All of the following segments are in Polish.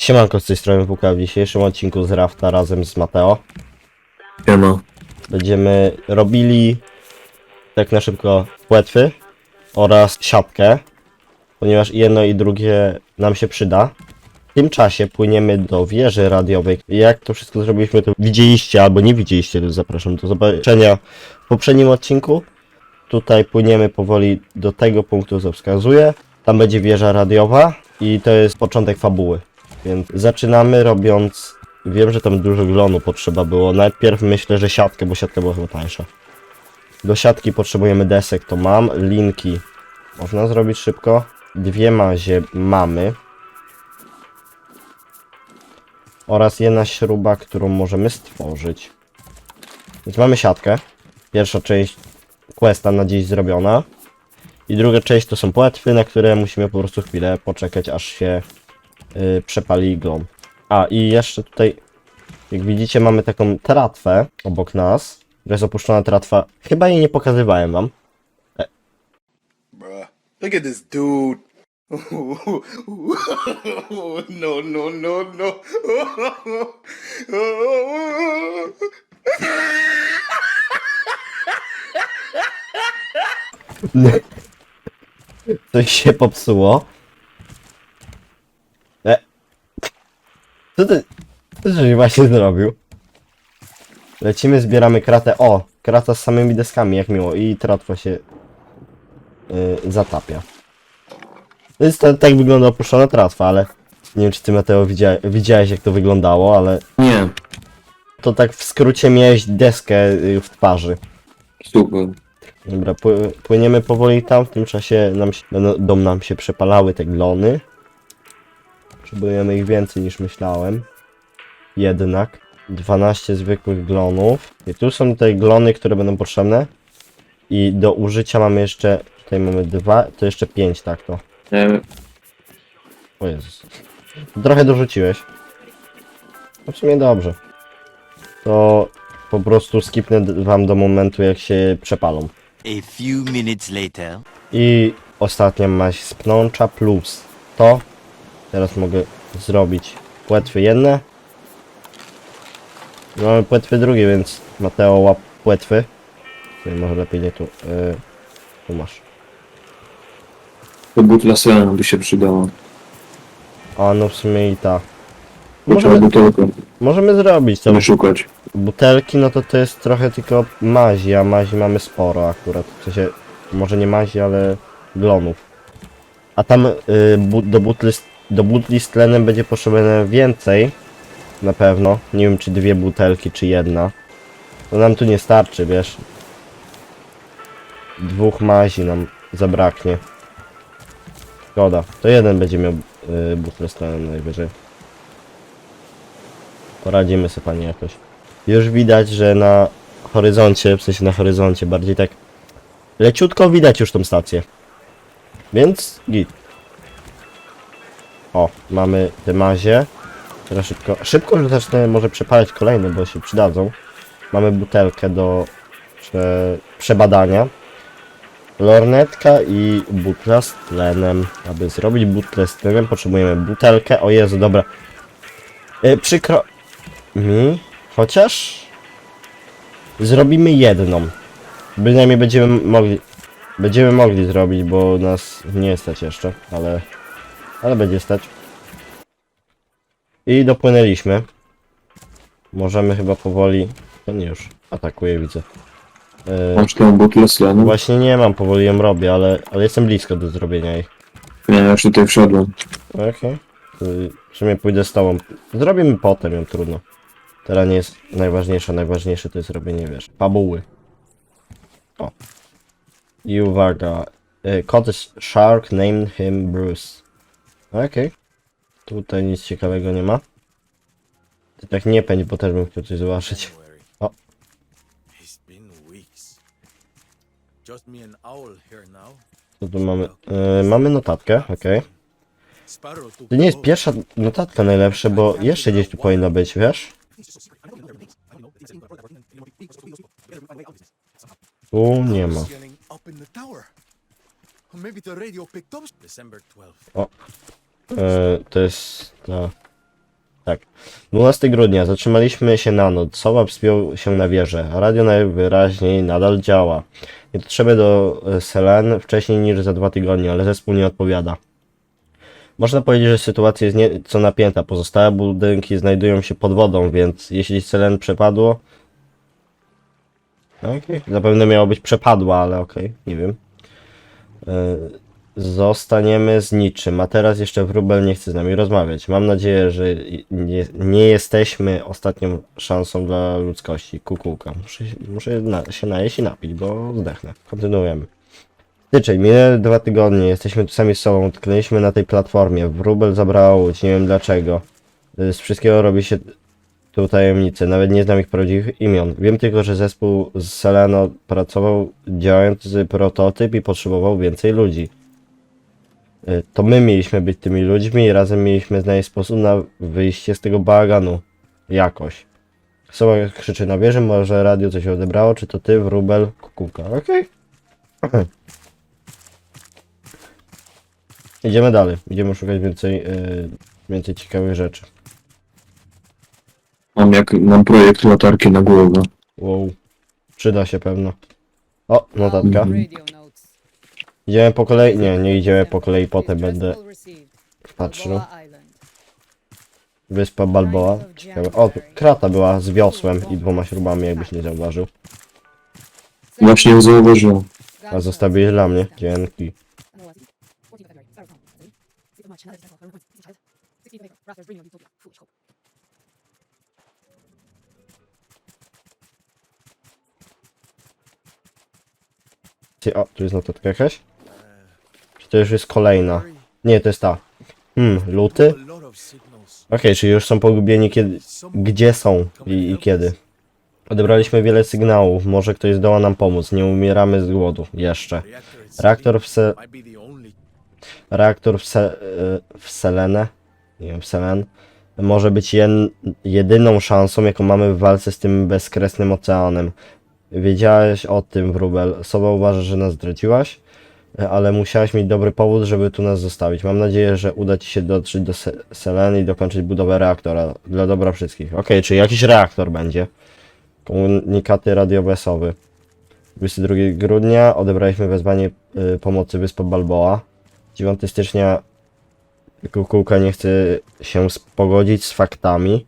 Siemanko z tej strony WK w dzisiejszym odcinku z Rafta razem z Mateo. Siema. Będziemy robili tak na szybko płetwy oraz siatkę, ponieważ jedno i drugie nam się przyda. W tym czasie płyniemy do wieży radiowej. Jak to wszystko zrobiliśmy, to widzieliście albo nie widzieliście, to zapraszam do zobaczenia w poprzednim odcinku. Tutaj płyniemy powoli do tego punktu, co wskazuję. Tam będzie wieża radiowa i to jest początek fabuły. Więc zaczynamy robiąc. Wiem, że tam dużo glonu potrzeba było. Najpierw myślę, że siatkę, bo siatka była chyba tańsza. Do siatki potrzebujemy desek, to mam. Linki można zrobić szybko. Dwie mazie mamy. Oraz jedna śruba, którą możemy stworzyć. Więc mamy siatkę. Pierwsza część questa na dziś zrobiona. I druga część to są płetwy, na które musimy po prostu chwilę poczekać, aż się yy, przepali iglą. A i jeszcze tutaj, jak widzicie, mamy taką tratwę obok nas. To jest opuszczona tratwa. Chyba jej nie pokazywałem wam. Bruh. Look at this dude. no, no, no, no. Coś się popsuło. Co ty... Co żeś właśnie zrobił? Lecimy, zbieramy kratę. O! Krata z samymi deskami, jak miło. I tratwa się... Yy, zatapia. To jest tak, tak wygląda opuszczona tratwa, ale... Nie wiem, czy ty, Mateo, widzia, widziałeś, jak to wyglądało, ale... Nie, To tak w skrócie miałeś deskę y, w twarzy. super. Dobra, pły- płyniemy powoli tam, w tym czasie nam się, będą dom nam się przepalały te glony. Potrzebujemy ich więcej niż myślałem. Jednak. 12 zwykłych glonów. I tu są tutaj glony, które będą potrzebne. I do użycia mamy jeszcze, tutaj mamy dwa, to jeszcze 5 tak to. Nie, O Jezus. Trochę dorzuciłeś. No w sumie dobrze. To po prostu skipnę d- wam do momentu jak się przepalą. A few minutes later. I ostatnia maść z pnącza plus to. Teraz mogę zrobić płetwy jedne. Mamy płetwy drugie, więc Mateo łap płetwy. Nie, może lepiej nie tu. Yy, tu masz. to butla selena by się przydała. A no w sumie i ta. Możemy, butelkę możemy zrobić to. szukać. Butelki, no to to jest trochę tylko mazi, a mazi mamy sporo akurat. W sensie, może nie mazi, ale glonów. A tam y, bu, do, butli, do butli z tlenem będzie potrzebne więcej. Na pewno. Nie wiem, czy dwie butelki, czy jedna. To nam tu nie starczy, wiesz. Dwóch mazi nam zabraknie. Szkoda. To jeden będzie miał y, butlę z tlenem najwyżej. Poradzimy sobie panie jakoś. Już widać, że na horyzoncie, w sensie na horyzoncie, bardziej tak leciutko widać już tą stację. Więc git. O, mamy te mazie. Teraz szybko, szybko już zacznę może przepalać kolejne, bo się przydadzą. Mamy butelkę do prze, przebadania. Lornetka i butla z tlenem. Aby zrobić butlę z tlenem potrzebujemy butelkę. O Jezu, dobra. E, przykro mi, chociaż zrobimy jedną. Bynajmniej będziemy mogli, będziemy mogli zrobić, bo nas nie stać jeszcze, ale, ale będzie stać. I dopłynęliśmy. Możemy chyba powoli, to nie już, atakuje widzę. E, Masz tą butlę selenu? właśnie nie mam, powoli ją robię, ale, ale jestem blisko do zrobienia ich. Nie, ja już tutaj wszedłem. Okej. Y, W sumie pójdę z tobą. Zrobimy potem ją, trudno. Teraz nie jest najważniejsze, najważniejsze to jest robienie, wiesz, fabuły. O. I uwaga. y, Cottage Shark named him Bruce. Okej. Tutaj nic ciekawego nie ma. Ty tak nie pędź, bo też bym chciał coś zobaczyć. Now. Co tu mamy? Y, mamy notatkę, okej. Took To nie jest pierwsza notatka najlepsza, bo jeszcze gdzieś tu powinno być, wiesz? Tu nie ma. Yelling up in the tower. Maybe the radio picked up. December 12th. E, to jest ta Tak. 12 grudnia zatrzymaliśmy się na noc. Sowa wspiął się na wieżę. Radio najwyraźniej nadal działa. Nie dotrzemy do e, Selen wcześniej niż za dwa tygodnie, ale zespół nie odpowiada. Można powiedzieć, że sytuacja jest nieco napięta. Pozostałe budynki znajdują się pod wodą, więc jeśli Selen przepadło. Okej, zapewne miało być przepadła, ale okej, nie wiem. E, Zostaniemy z niczym, a teraz jeszcze Wróbel nie chce z nami rozmawiać. Mam nadzieję, że nie, nie jesteśmy ostatnią szansą dla ludzkości. Kukułka. Muszę, muszę na, się najeść i napić, bo zdechnę. Kontynuujemy. Styczeń, minęły dwa tygodnie, jesteśmy tu sami z sobą, utknęliśmy na tej platformie. Wróbel zabrała łódź, nie wiem dlaczego. Y, Z wszystkiego robi się tu tajemnice, nawet nie znam ich prawdziwych imion. Wiem tylko, że zespół z Seleno pracował działający prototyp i potrzebował więcej ludzi. Y, To my mieliśmy być tymi ludźmi i razem mieliśmy znaleźć sposób na wyjście z tego bałaganu. Jakoś. Sowa krzyczy na wieży, może radio coś odebrało, czy to ty, wróbel, kukułka. Okej. Idziemy dalej. Idziemy szukać więcej, y, więcej ciekawych rzeczy. Mam jak, mam projekt latarki na głowę. Wow. Przyda się pewno. O, notatka. Radio. Idziemy po kolei? Nie, nie idziemy po kolei, potem będę patrzył. Wyspa Balboa. Ciekawe. O, krata była z wiosłem i dwoma śrubami, jakbyś nie zauważył. Właśnie zauważyłem. A zostawiłeś dla mnie. Dzięki. Ty- O, tu jest notatka jakaś? To już jest kolejna? Nie, to jest ta. Hmm, luty? Okej, czyli już są pogubieni kiedy... Gdzie są i, i kiedy? Odebraliśmy wiele sygnałów, może ktoś zdoła nam pomóc, nie umieramy z głodu, jeszcze. Reaktor w, se... Reaktor w, se... w Selenę, nie wiem, w Selen, może być jen... jedyną szansą, jaką mamy w walce z tym bezkresnym oceanem. Wiedziałeś o tym, Wróbel. Soba uważa, że nas zdradziłaś, ale musiałaś mieć dobry powód, żeby tu nas zostawić. Mam nadzieję, że uda ci się dotrzeć do Se Seleny i dokończyć budowę reaktora dla dobra wszystkich. Okej, czyli jakiś reaktor będzie. Komunikaty radiowe Sowy. 22 grudnia odebraliśmy wezwanie y, pomocy Wyspa Balboa. 9 stycznia kukułka nie chce się pogodzić z faktami.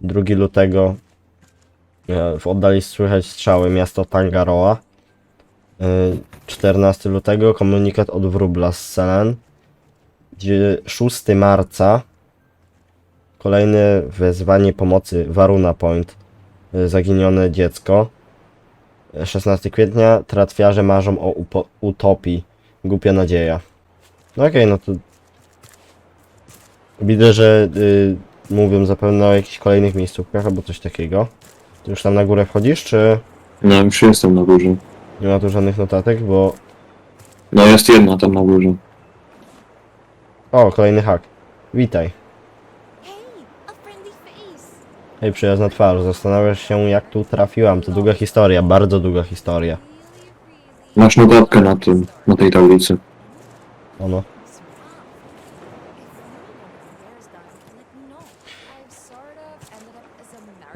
2 lutego e, w oddali słychać strzały miasto Tangaroa. E, 14 lutego komunikat od Wróbla z Selen. Dzie- 6 marca kolejne wezwanie pomocy Varuna Point. e, Zaginione dziecko. E, 16 kwietnia tratwiarze marzą o utopii. Głupia nadzieja. No okej, no to widzę, że y, mówią zapewne o jakichś kolejnych miejscówkach albo coś takiego. Ty już tam na górę wchodzisz, czy Nie, już jestem na górze. Nie ma tu żadnych notatek, bo... No jest jedna tam na górze. O, kolejny hak. Witaj. Hej, przyjazna twarz. Zastanawiasz się, jak tu trafiłam. To długa historia, bardzo długa historia. Masz notatkę na tym, na tej tablicy. Ono.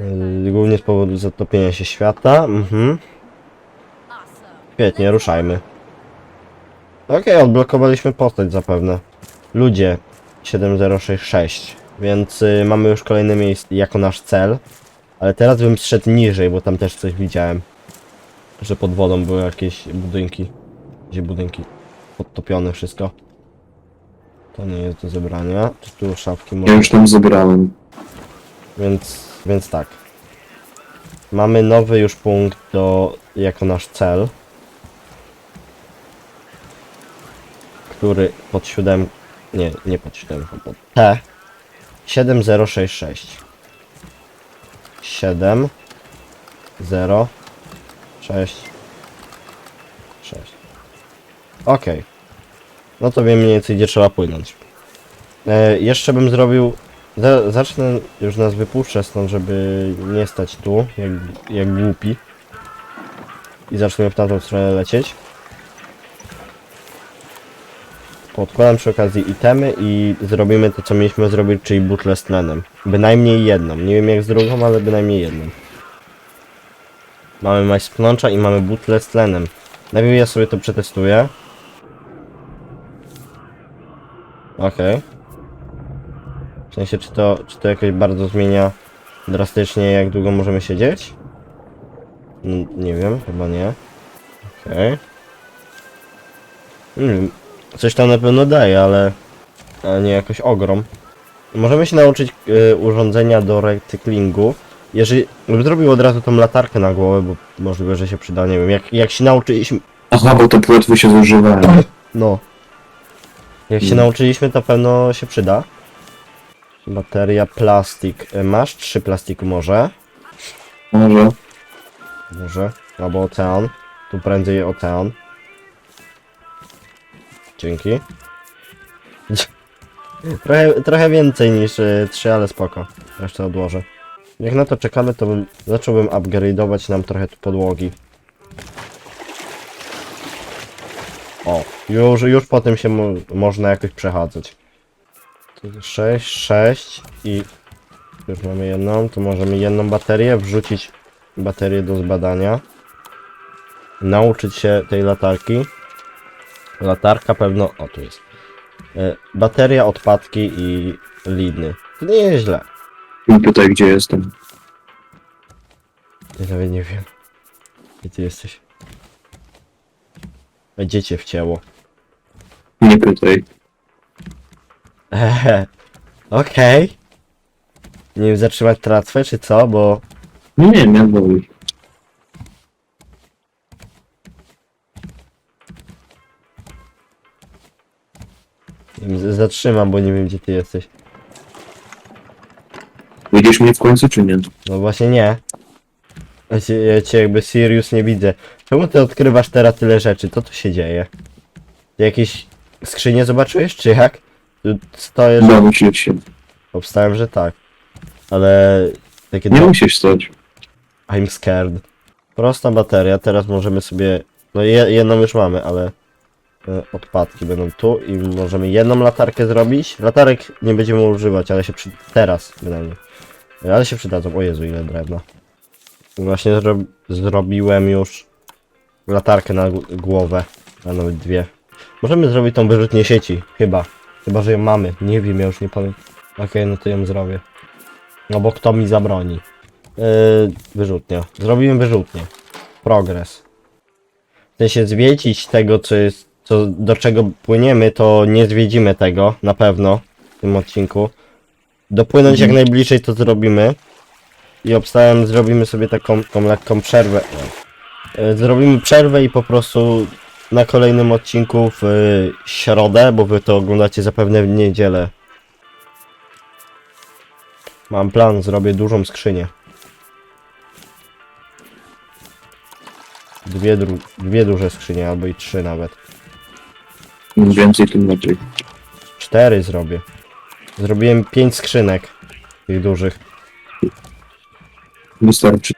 Y, Głównie z powodu zatopienia się świata. Mhm. Świetnie, ruszajmy. Okej, odblokowaliśmy postać zapewne. Ludzie 7066, więc y, mamy już kolejne miejsce jako nasz cel. Ale teraz bym zszedł niżej, bo tam też coś widziałem. Że pod wodą były jakieś budynki. Gdzie budynki podtopione wszystko. To nie jest do zebrania. Czy tu szafki Ja już tam zebrałem. Więc, więc tak. Mamy nowy już punkt do, jako nasz cel. Który pod siódem... Nie, nie pod siódemką, pod T. 7066. 7 0 6 6 Okej. No to wiem mniej więcej gdzie trzeba płynąć. E, jeszcze bym zrobił za- Zacznę już nas wypuszczę stąd, żeby nie stać tu, jak, jak głupi. I zaczniemy w tamtą stronę lecieć. Podkładam przy okazji itemy i zrobimy to, co mieliśmy zrobić, czyli butlę z tlenem. Bynajmniej jedną. Nie wiem jak z drugą, ale bynajmniej jedną. Mamy majsplącza i mamy butlę z tlenem. Najpierw ja sobie to przetestuję. Okej. W sensie, czy to, czy to jakoś bardzo zmienia drastycznie, jak długo możemy siedzieć? Nie wiem, chyba nie. Okej. Wiem. Coś tam na pewno daje, ale, ale nie jakoś ogrom. Możemy się nauczyć y, urządzenia do recyklingu. Jeżeli bym zrobił od razu tą latarkę na głowę, bo możliwe, że się przyda, nie wiem, jak, jak się nauczyliśmy, Aha, bo te płetwy się zużywają. no. Jak się Mm. nauczyliśmy, to pewno się przyda. Bateria, plastik. Y, Masz trzy plastiku może? Może. Może. Albo ocean. Tu prędzej ocean. Dzięki. trochę, trochę więcej niż y, 3, ale spoko. Jeszcze odłożę. Jak na to czekamy, to bym, zacząłbym upgrade'ować nam trochę tu podłogi. O, już, już po tym się mo można jakoś przechadzać. 6, 6 i już mamy jedną, to możemy jedną baterię wrzucić baterię do zbadania. Nauczyć się tej latarki. Latarka pewno. O, tu jest. E, bateria, odpadki i liny. To nie jest źle. I tutaj gdzie jestem. Ja nawet nie wiem. Gdzie ty jesteś? Gdzie cię wcięło? Nie pytaj. Ehe. Okej. Nie wiem, zatrzymać tratwę czy co, bo... Nie wiem, woli. Zatrzymam, bo nie wiem gdzie ty jesteś. Widzisz mnie w końcu, czy nie? No właśnie nie. Ja cię, ja cię jakby Sirius nie widzę. Czemu ty odkrywasz teraz tyle rzeczy? Co tu się dzieje? Ty jakieś skrzynie zobaczyłeś, czy jak? Tu stoję, że... Domyśl się. Obstałem, że tak. Ale... Takie Nie do... musisz stać. I'm scared. Prosta bateria, teraz możemy sobie... No je, jedną już mamy, ale... e, Odpadki będą tu i możemy jedną latarkę zrobić. Latarek nie będziemy używać, ale się przy... Teraz bynajmniej. Ale się przydadzą. O Jezu, ile drewna. Właśnie zro... zrobiłem już latarkę na gł- głowę. A nawet dwie. Możemy zrobić tą wyrzutnię sieci. Chyba. Chyba, że ją mamy. Nie wiem, ja już nie pamiętam. Okej, no to ją zrobię. No bo kto mi zabroni? Yy, wyrzutnia. Zrobiłem wyrzutnię. Progres. W sensie zwiedzić tego, co jest, co, do czego płyniemy, to nie zwiedzimy tego, na pewno, w tym odcinku. Dopłynąć jak najbliżej to zrobimy. I obstałem, zrobimy sobie taką, taką lekką przerwę. Yy, Zrobimy przerwę i po prostu na kolejnym odcinku w yy, środę, bo wy to oglądacie zapewne w niedzielę. Mam plan, zrobię dużą skrzynię. Dwie, dru- dwie duże skrzynie, albo i trzy nawet. Im więcej, tym lepiej. Cztery zrobię. Zrobiłem pięć skrzynek. Tych dużych. Wystarczy.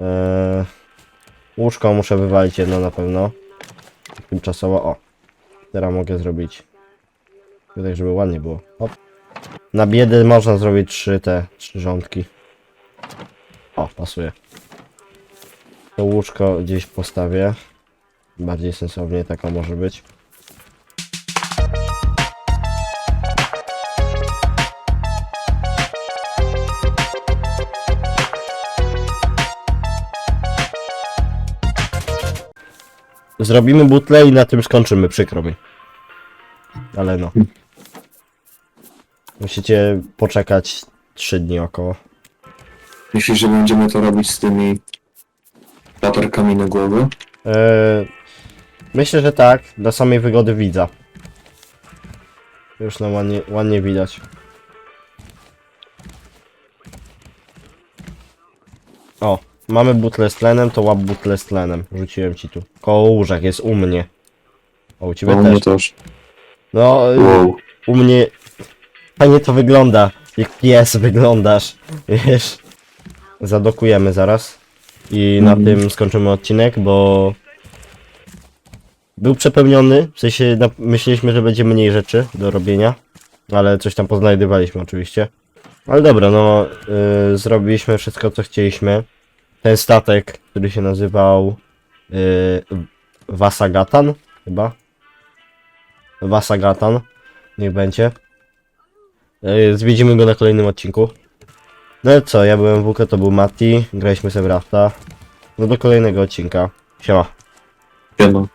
Eee, łóżko muszę wywalić jedno na pewno. Tymczasowo, o. Teraz mogę zrobić. Tak, żeby ładnie było. Hop. Na biedę można zrobić trzy te, trzy rządki. O, pasuje. To łóżko gdzieś postawię. Bardziej sensownie taka może być. Zrobimy butlę i na tym skończymy, przykro mi. Ale no. Musicie poczekać 3 dni około. Myślisz, że będziemy to robić z tymi latarkami na głowę? Eee, myślę, że tak, dla samej wygody widza. Już nam ładnie, ładnie widać. O, mamy butlę z tlenem, to łap butlę z tlenem. Rzuciłem ci tu. Koło łóżek jest u mnie. O, u ciebie O, też. mnie też. No, y, Wow. u mnie fajnie to wygląda. Jak pies wyglądasz. Wiesz. Zadokujemy zaraz. I na Mhm. tym skończymy odcinek, bo Był przepełniony, w sensie na, myśleliśmy, że będzie mniej rzeczy do robienia, ale coś tam poznajdywaliśmy oczywiście. Ale dobra, no y, zrobiliśmy wszystko co chcieliśmy. Ten statek, który się nazywał y, Vasagatan, chyba. Vasagatan, niech będzie. Y, zwiedzimy go na kolejnym odcinku. No i co, ja byłem WK, to był Mati, graliśmy sobie Rafta. No do kolejnego odcinka. Siema. Siema.